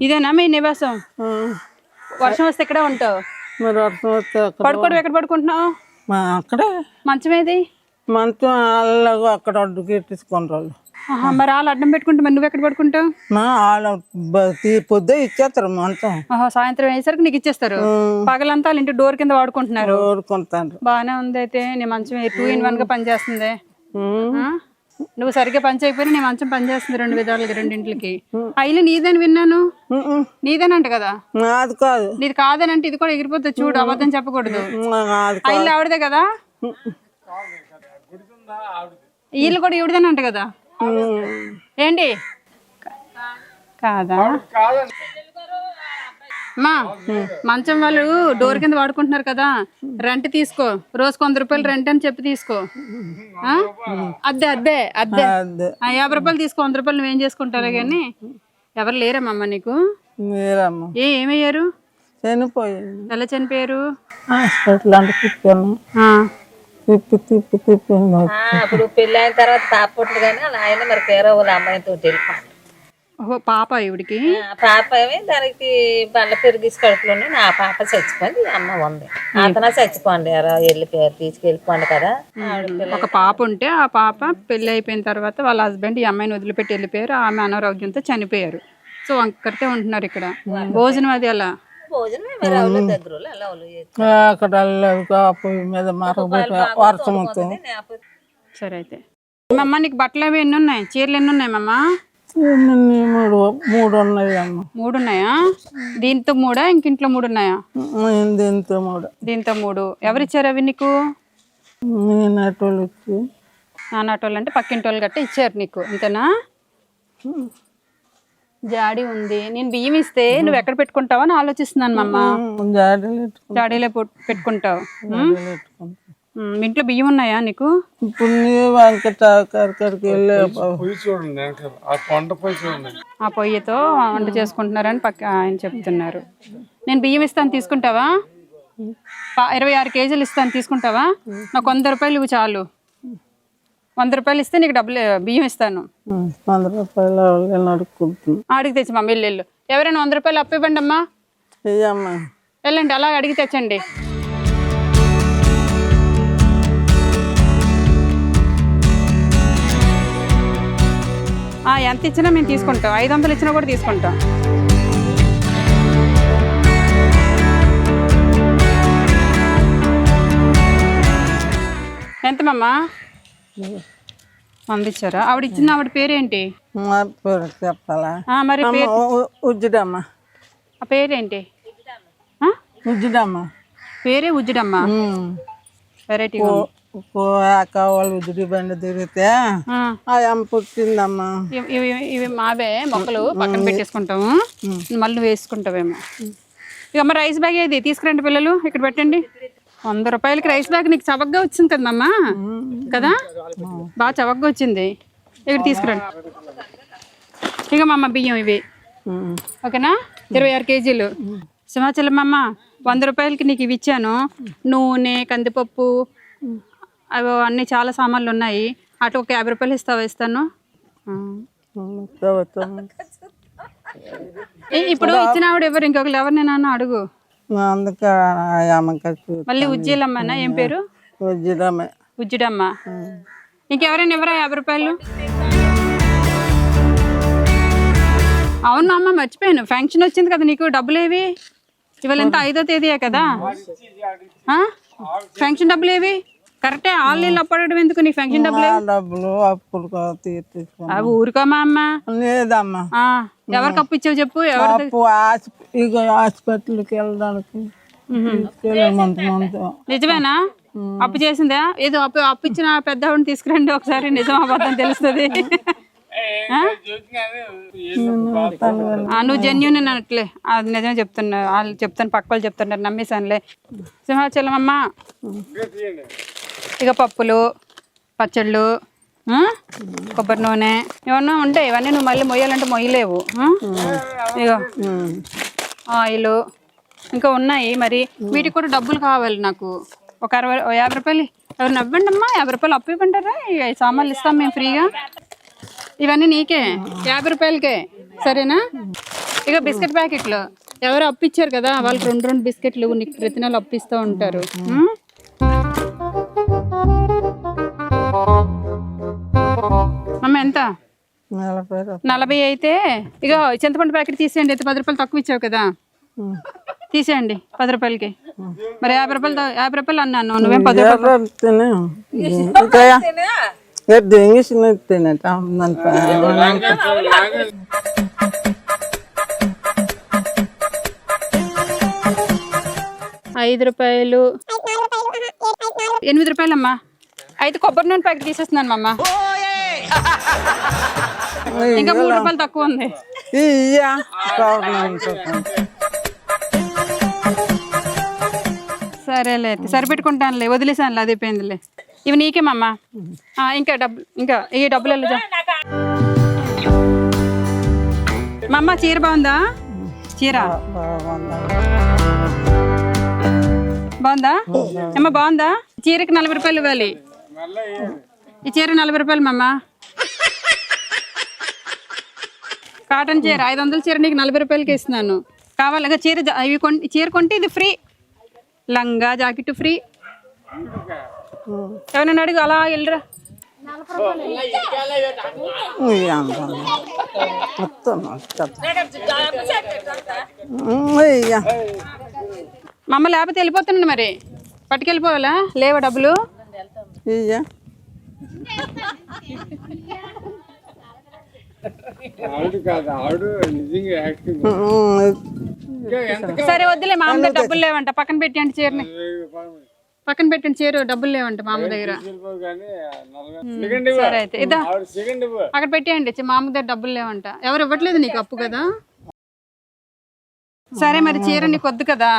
ఇదేనా మీ నివాసం? వర్షం వస్తే ఇక్కడే ఉంటావు. మరి వర్షం వస్తే అక్కడ పడుకోవడం ఎక్కడ పడుకుంటున్నావు? మా అక్కడే. మంచం ఏది? మంచం అక్కడ అడ్డుకి ఆహా, మరి వాళ్ళు అడ్డం పెట్టుకుంటే మరి నువ్వు ఎక్కడ పడుకుంటావు? నా వాళ్ళ బ- తీ- పొద్దు ఇచ్చేస్తారు మంచం. ఆహా, సాయంత్రం అయ్యేసరికి నీకు ఇచ్చేస్తారు. పగలంతా వాళ్ళ ఇంటి డోర్ కింద వాడుకుంటున్నారు. కోరుకుంటారు బాగానే ఉంది అయితే నీ మంచం టూ ఇన్ వన్గా పనిచేస్తుంది ఆ? నువ్వు సరిగ్గా పని చేయకపోయినా నీ మంచం పనిచేస్తుంది రెండు విధాలుగా రెండింటికి. అయినా నీదని విన్నాను? నీదేనంట కదా? నాది కాదు. నీది కాదనంటే ఇది కూడా ఎగిరిపోతుంది చూడు అబద్ధం చెప్పకూడదు. అయిల్ ఆవిడదే కదా? వీళ్ళు కూడా ఈవిడదేనంట కదా? ఏంటి? కాదా. మా మంచం వాళ్ళు డోర్ కింద వాడుకుంటున్నారు కదా రెంట్ తీసుకో. రోజుకు వంద రూపాయలు రెంట్ అని చెప్పి తీసుకో. ఆ? అద్దె అద్దె అద్దె. యాభై రూపాయలు తీసుకో వంద రూపాయలు నువ్వేం చేసుకుంటారో కానీ ఎవరు లేరమ్మమ్మ నీకు? మీరమ్మ ఏ ఏమయ్యారు? ఎలా చనిపోయారు? తిప్పి తిప్పి తిప్పి ఆ, అప్పుడు పెళ్ళి అయిన తర్వాత పాప పుట్టింది కానీ ఆయన మరి వాళ్ళ అమ్మాయితో వెళ్ళిపోయాడు. ఓహో పాప ఈవిడికి? ఆ పాప ఏమి దానికి బండ్ల పెరిగిసి కడుపులోనే నా పాప చచ్చిపోయింది అమ్మ ఉంది. అతను చచ్చిపోండి ఎవరో వెళ్ళిపోయారు తీసుకెళ్ళిపోండి కదా. ఒక పాప ఉంటే ఆ పాప పెళ్ళి అయిపోయిన తర్వాత వాళ్ళ హస్బెండ్ ఈ అమ్మాయిని వదిలిపెట్టి వెళ్ళిపోయారు ఆమె అనారోగ్యంతో చనిపోయారు. సో ఒక్కరితే ఉంటున్నారు ఇక్కడ. భోజనం అది అలా. అక్కడ మీద వర్షం సరే అయితే. మమ్మ నీకు బట్టలు అవి ఎన్ని ఉన్నాయి? చీరలు ఎన్ని ఉన్నాయి మమ్మ మూడు మూడు ఉన్నాయి అమ్మ. మూడు ఉన్నాయా దీంతో మూడా? ఇంక ఇంట్లో మూడు ఉన్నాయా దీంతో మూడు. దీంతో మూడు. ఎవరిచ్చారు అవి నీకు? నేనటోళ్ళు వచ్చి నానాటోళ్ళు అంటే పక్కింటి వాళ్ళు గట్ట ఇచ్చారు నీకు. అంతేనా జాడి ఉంది. నేను బియ్యం ఇస్తే నువ్వు ఎక్కడ పెట్టుకుంటావో అని ఆలోచిస్తున్నాను మమ్మ జాడీలు పెట్టుకుంటావు. మీ ఇంట్లో బియ్యం ఉన్నాయా నీకు? ఆ పొయ్యితో వంట చేసుకుంటున్నారని పక్క ఆయన చెప్తున్నారు. నేను బియ్యం ఇస్తాను తీసుకుంటావా? పా- ఇరవై ఆరు కేజీలు ఇస్తాను తీసుకుంటావా? నాకు వంద రూపాయలు ఇవ్వు చాలు. వంద రూపాయలు ఇస్తే నీకు డబ్బులు బియ్యం ఇస్తాను. వంద రూపాయలు అడిగి తెచ్చి మా ఇల్లు ఎవరైనా వంద రూపాయలు అప్పు ఇవ్వండి అమ్మా వెళ్ళండి అలా అడిగి తెచ్చండి. ఎంత ఇచ్చినా మేము తీసుకుంటాం. ఐదు వందలు ఇచ్చినా కూడా తీసుకుంటాం. ఎంతమమ్మా వంద ఇచ్చారా? ఆవిడ ఇచ్చిన ఆవిడ పేరేంటి? చెప్పాలా? మరి ఉజ్జుడమ్మ. ఆ పేరేంటి? ఉజ్జుడమ్మ. పేరే ఉజ్జుడమ్మ. వెరైటీ పోయాక వాళ్ళు ఉజ్జుడి బండి తిరిగితే అమ్మ పుట్టిందమ్మా. ఇవి ఇవి మావే మొక్కలు పక్కన పెట్టేసుకుంటాము. మళ్ళీ వేసుకుంటావేమో. ఇక అమ్మ రైస్ బ్యాగ్ ఏది? తీసుకురండి పిల్లలు ఇక్కడ పెట్టండి. వంద రూపాయలకి రైస్ బ్యాగ్ నీకు చవకగా వచ్చింది కదమ్మా? కదా? బాగా చవకగా వచ్చింది. ఇక్కడ తీసుకురండి. ఇక మా అమ్మ బియ్యం ఇవి. ఓకేనా? ఇరవై ఆరు కేజీలు. సింహాచలం అమ్మ వంద రూపాయలకి నీకు ఇవి ఇచ్చాను. నూనె కందిపప్పు అవి అన్నీ చాలా సామాన్లు ఉన్నాయి. అటు ఒక యాభై రూపాయలు ఇస్తావా ఇస్తాను? ఇప్పుడు ఇచ్చిన ఆవిడ ఎవరు? ఇంకొకరు ఎవరిని నాన్న అడుగు. మళ్ళీ ఉజ్జీలమ్మనా? ఏం పేరు? ఉజ్జుడమ్మ. ఉజ్జుడమ్మ ఇంకెవరైనా ఎవరా యాభై రూపాయలు? అవును అమ్మ మర్చిపోయాను. ఫంక్షన్ వచ్చింది కదా నీకు? డబ్బులు ఏవి ఇవాళ ఎంత? ఐదో తేదీయే కదా? ఫంక్షన్ డబ్బులు ఏవి కరెక్టే ఆన్లైన్ అప్పడడం ఎందుకు? నీ ఫంక్షన్ డబ్బులు డబ్బులు అప్పులు అవి ఊరుకోమా అమ్మ? లేదమ్మా. ఆ, ఎవరికి అప్పు ఇచ్చావు చెప్పు? ఎవరు హాస్పిటల్కి వెళ్ళడానికి నిజమేనా? అప్పు చేసిందా? ఏదో అప్పు అప్పు ఇచ్చిన పెద్ద ఆవిడని తీసుకురండి ఒకసారి నిజం అబద్ధం తెలుస్తుంది. నువ్వు జెన్యున్ అన్నట్లే అది నిజమే చెప్తున్నా. వాళ్ళు చెప్తాను పక్క వాళ్ళు చెప్తున్నారు నమ్మేశానులే. సింహాచలం అమ్మ. ఇక పప్పులు పచ్చళ్ళు కొబ్బరి నూనె ఏమన్నా ఉంటాయి. ఇవన్నీ నువ్వు మళ్ళీ మొయ్యాలంటే మొయ్యలేవు. ఆ? ఇగో. ఆయిల్ ఇంకా ఉన్నాయి. మరి వీటికి కూడా డబ్బులు కావాలి నాకు. ఒక అరవై యాభై రూపాయలు. ఎవరు నవ్వండి అమ్మా యాభై రూపాయలు అప్పు ఇవ్వంటారా? సామాన్లు ఇస్తాం మేము ఫ్రీగా. ఇవన్నీ నీకే. యాభై రూపాయలకే. సరేనా? ఇక బిస్కెట్ ప్యాకెట్లు. ఎవరు అప్పిచ్చారు కదా? వాళ్ళకి రెండు రెండు బిస్కెట్లు నీకు ప్రతి నెల అప్పిస్తూ ఉంటారు. అమ్మ ఎంత? నలభై అయితే ఇక చింతపండు ప్యాకెట్ తీసేయండి అయితే పది రూపాయలు తక్కువ ఇచ్చావు కదా. తీసేయండి పది రూపాయలకి. మరి యాభై రూపాయలు యాభై రూపాయలు అన్నాను నువ్వేం పది రూపాయలు? ఐదు రూపాయలు. ఎనిమిది రూపాయలమ్మా. అయితే కొబ్బరి నూనె ప్యాకెట్ తీసేస్తున్నాను అమ్మ ఇంకా మూడు రూపాయలు తక్కువ ఉంది. సరేలే అయితే సరిపెట్టుకుంటానులే వదిలేసానులే అది అయిపోయిందిలే. ఇవి నీకేమమ్మా ఆ, ఇంకా డబ్బు ఇంకా ఈ డబ్బులు వెళ్ళి మా అమ్మ చీర బాగుందా? చీర? బాగుందా? అమ్మ బాగుందా? చీరకి నలభై రూపాయలు ఇవ్వాలి. ఈ చీర నలభై రూపాయలు మమ్మ కాటన్ చీర ఐదు వందల చీర నీకు నలభై రూపాయలకి ఇస్తున్నాను. కావాలి చీర జా- ఇవి కొంటే చీర కొంటే ఇది ఫ్రీ. లంగా జాకెట్ ఫ్రీ. ఎవరైనా అడుగు అలా వెళ్ళరా. మమ్మ లేకపోతే వెళ్ళిపోతున్నాను మరి. పట్టుకెళ్ళిపోవాలా? లేవా డబ్బులు? ఇయ్యా సరే వద్దులే మా అమ్మ డబ్బులు లేవంట. పక్కన పెట్టండి చీరని. పక్కన పెట్టండి చీర డబ్బులు లేవంట మా అమ్మ దగ్గర. సరే అయితే ఇదా. అక్కడ పెట్టేయండి మా అమ్మ దగ్గర డబ్బులు లేవంట. ఎవరు ఇవ్వట్లేదు నీకు అప్పు కదా? సరే మరి చీర నీకు వద్దు కదా.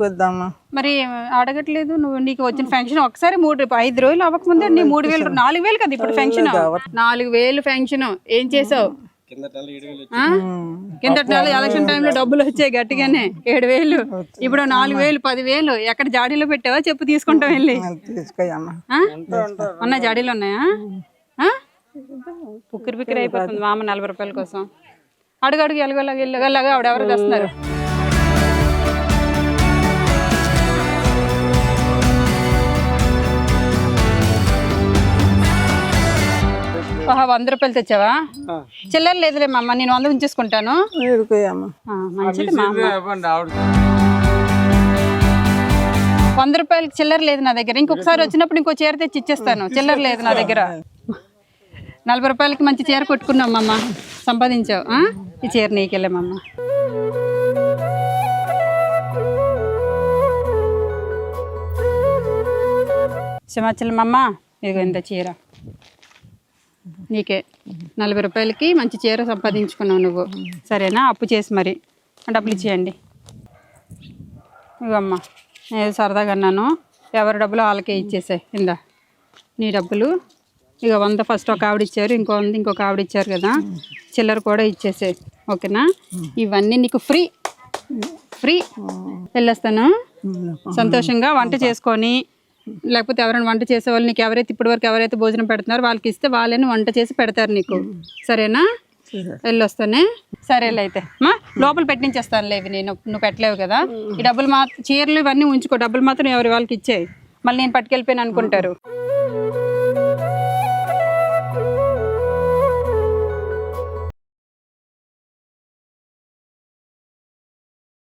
వద్దామా? మరి అడగట్లేదు. నువ్వు నీకు వచ్చిన ఫంక్షన్ ఒకసారి మూడు ఐదు రోజులు అవ్వకముందే నీ మూడు వేలు నాలుగు వేలు కదా ఇప్పుడు ఫంక్షన్? నాలుగు వేలు ఫంక్షన్. ఏం చేసావు? ఆ? కిందటి నెల ఎలక్షన్ టైంలో డబ్బులు వచ్చాయి గట్టిగానే. ఏడు వేలు. ఇప్పుడు నాలుగు వేలు పది వేలు. ఎక్కడ జాడీలో పెట్టావా చెప్పు తీసుకుంటాం వెళ్ళి? ఉన్నాయి జాడీలు ఉన్నాయా? ఆ? పుక్కిరి పుక్కిరి అయిపోతుంది మా అమ్మ నలభై రూపాయల కోసం. అడుగు అడుగు ఎలగలాగా ఎల్లగలాగా ఆవిడ ఎవరు తెస్తున్నారు వంద రూపాయలు తెచ్చావా? చిల్లర లేదులే మా అమ్మ నేను వంద ఉంచేసుకుంటాను. మంచిది మా అమ్మ వంద రూపాయలకి చిల్లర లేదు నా దగ్గర. ఇంకొకసారి వచ్చినప్పుడు ఇంకో చీర తెచ్చి ఇచ్చేస్తాను. చిల్లర లేదు నా దగ్గర. నలభై రూపాయలకి మంచి చీర కొట్టుకున్నాం అమ్మ సంపాదించావు ఆ? ఈ చీర నీకెళ్ళామమ్మ సింహాచలమమ్మ ఇదిగో ఇంత చీర. నీకే. నలభై రూపాయలకి మంచి చీర సంపాదించుకున్నావు నువ్వు. సరేనా? అప్పు చేసి మరి. డబ్బులు ఇచ్చేయండి. ఇవమ్మా నేను సరదాగా అన్నాను. ఎవరి డబ్బులు వాళ్ళకే ఇచ్చేసాయి. ఇందా. నీ డబ్బులు. ఇక వంద ఫస్ట్ ఒక ఆవిడ ఇచ్చారు. ఇంకో వంద ఇంకొక ఆవిడ ఇచ్చారు కదా. చిల్లర కూడా ఇచ్చేసాయి. ఓకేనా? ఇవన్నీ నీకు ఫ్రీ. ఫ్రీ. వెళ్ళొస్తాను. సంతోషంగా వంట చేసుకొని లేకపోతే ఎవరైనా వంట చేసే వాళ్ళు నీకు ఎవరైతే ఇప్పటివరకు ఎవరైతే భోజనం పెడుతున్నారో వాళ్ళకి ఇస్తే వాళ్ళని వంట చేసి పెడతారు నీకు. సరేనా? వెళ్ళొస్తానే? సరేలే అయితే. మా లోపల పెట్టించేస్తానులే ఇవి నేను. నువ్వు పెట్టలేవు కదా. ఈ డబ్బులు మా చీరలు ఇవన్నీ ఉంచుకో. డబ్బులు మాత్రం ఎవరి వాళ్ళకి ఇచ్చేయి. మళ్ళీ నేను పట్టుకెళ్ళిపోయాను అనుకుంటారు.